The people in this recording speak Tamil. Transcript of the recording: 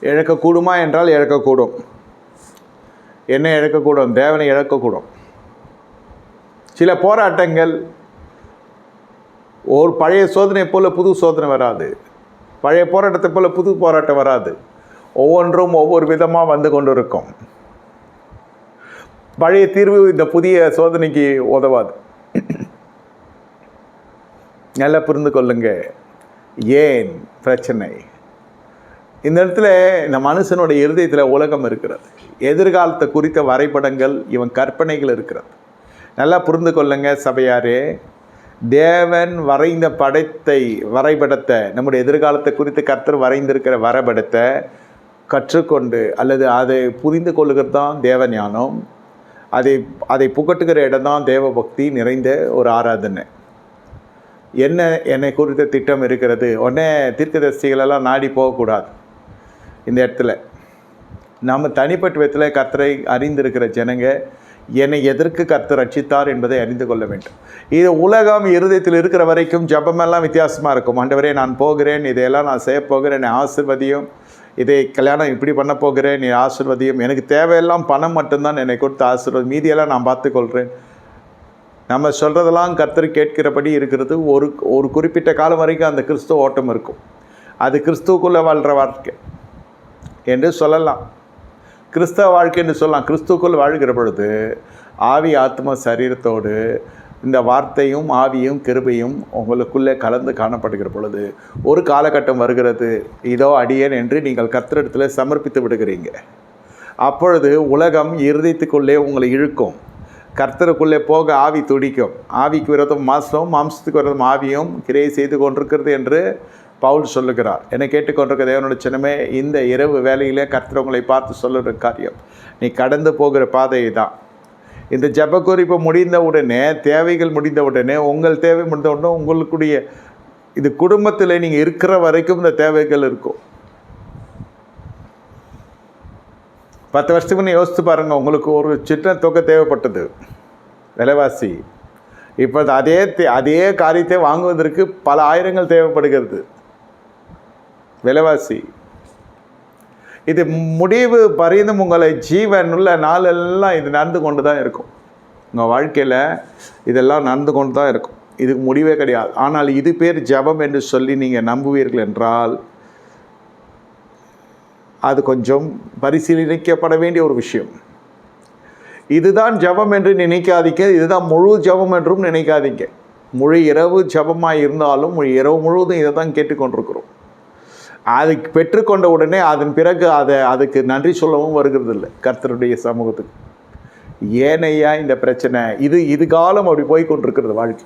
இழக்கக்கூடுமா என்றால் இழக்கக்கூடும். என்ன இழக்கக்கூடும்? தேவனை இழக்கக்கூடும். சில போராட்டங்கள் ஒரு பழைய சோதனை போல் புது சோதனை வராது. பழைய போராட்டத்தை போல் புது போராட்டம் வராது. ஒவ்வொன்றும் ஒவ்வொரு விதமாக வந்து கொண்டு இருக்கும் பழைய தீர்வு இந்த புதிய சோதனைக்கு உதவாது. நல்லா புரிந்து கொள்ளுங்க. ஏன் பிரச்சனை? இந்த இடத்துல இந்த மனுஷனோட இருதயத்தில் உலகம் இருக்கிறது. எதிர்காலத்தை குறித்த வரைபடங்கள் இவன் கற்பனைகள் இருக்கிறது. நல்லா புரிந்து கொள்ளுங்க சபையாரே. தேவன் வரைந்த படத்தை வரைபடத்தை நம்முடைய எதிர்காலத்தை குறித்து கர்த்தர் வரைந்திருக்கிற வரைபடத்தை கற்றுக்கொண்டு அல்லது அதை புரிந்து கொள்ளுகிறது தான் தேவ ஞானம் அதை அதை புகட்டுகிற இடம் தான் தேவபக்தி நிறைந்த ஒரு ஆராதனை. என்ன என்னை குறித்த திட்டம் இருக்கிறது? உடனே தீர்க்கதரிசிகளெல்லாம் நாடி போகக்கூடாது. இந்த இடத்துல. நம்ம தனிப்பட்ட விதத்தில் கர்த்தரை அறிந்திருக்கிற ஜனங்க என்னை எதற்கு கர்த்தர் ரட்சித்தார் என்பதை அறிந்து கொள்ள வேண்டும். இது உலகம் இருதயத்தில் இருக்கிற வரைக்கும் ஜபமெல்லாம் வித்தியாசமாக இருக்கும். ஆண்டவரே நான் போகிறேன். இதையெல்லாம் நான் செய்ய போகிறேன். என்னை ஆசிர்வதியும் இதை கல்யாணம் இப்படி பண்ண போகிறேன். நீ ஆசிர்வதியும் எனக்கு தேவையெல்லாம் பணம் மட்டும்தான் என்னை கொடுத்து ஆசீர்வாதம் மீதியெல்லாம் நான் பார்த்துக்கொள்கிறேன் நம்ம சொல்கிறதெல்லாம் கர்த்தர் கேட்கிறபடி இருக்கிறது. ஒரு ஒரு குறிப்பிட்ட காலம் வரைக்கும் அந்த கிறிஸ்துவ ஓட்டம் இருக்கும். அது கிறிஸ்துவுக்குள்ளே வாழ்கிற வாழ்க்கை. என்று சொல்லலாம். கிறிஸ்தவ வாழ்க்கை என்று சொல்லலாம். கிறிஸ்துவுக்குள் வாழ்கிற பொழுது ஆவி ஆத்ம சரீரத்தோடு இந்த வார்த்தையும் ஆவியும் கிருபையும் உங்களுக்குள்ளே கலந்து காணப்படுகிற பொழுது ஒரு காலகட்டம் வருகிறது. இதோ அடியேன் என்று நீங்கள் கர்த்தரிடத்தில் சமர்ப்பித்து விடுகிறீங்க. அப்பொழுது உலகம் இருதயத்துக்குள்ளே உங்களை இழுக்கும். கர்த்தருக்குள்ளே போக ஆவி துடிக்கும். ஆவிக்கு விரோதம் மாசம் மாம்சத்துக்கு விரோதம் ஆவியும் கிரியை செய்து கொண்டிருக்கிறது என்று பவுல் சொல்லுகிறார். என்னை கேட்டுக்கொண்டிருக்க தேவனோட சின்னமே இந்த இரவு வேலையிலே கர்த்தவங்களை பார்த்து சொல்லுற காரியம் நீ கடந்து போகிற பாதை தான் இந்த ஜெப குறிப்பு முடிந்த உடனே தேவைகள் முடிந்த உடனே உங்கள் தேவை முடிந்த உடனே உங்களுக்குடைய இது குடும்பத்தில் நீங்கள் இருக்கிற வரைக்கும் இந்த தேவைகள் இருக்கும். பத்து வருஷத்துக்கு நீ யோசித்து பாருங்கள் உங்களுக்கு ஒரு சின்ன தொகை தேவைப்பட்டது. விலைவாசி. இப்போ அதே தே- அதே காரியத்தை வாங்குவதற்கு பல ஆயிரங்கள் தேவைப்படுகிறது. விலைவாசி. இது முடிவு பரிந்தும் உங்களை ஜீவன் உள்ள நாளெல்லாம் இது நடந்து கொண்டு தான் இருக்கும். உங்கள் வாழ்க்கையில் இதெல்லாம் நடந்து கொண்டு தான் இருக்கும். இதுக்கு முடிவே கிடையாது. ஆனால் இது பேர் ஜெபம் என்று சொல்லி நீங்கள் நம்புவீர்கள் என்றால் அது கொஞ்சம் பரிசீலிக்கப்பட வேண்டிய ஒரு விஷயம். இதுதான் ஜெபம் என்று நினைக்காதீங்க. இதுதான் முழு ஜெபம் என்றும் நினைக்காதீங்க. முழு இரவு ஜெபமாக இருந்தாலும் முழு இரவு முழுவதும் இதை தான் கேட்டுக்கொண்டிருக்கிறோம். அது பெற்றுக்கொண்ட உடனே அதன் பிறகு அதை அதுக்கு நன்றி சொல்லவும் வருகிறது இல்லை கர்த்தருடைய சமூகத்துக்கு. ஏனையா இந்த பிரச்சனை? இது இது காலம் அப்படி போய் கொண்டிருக்கிறது வாழ்க்கை.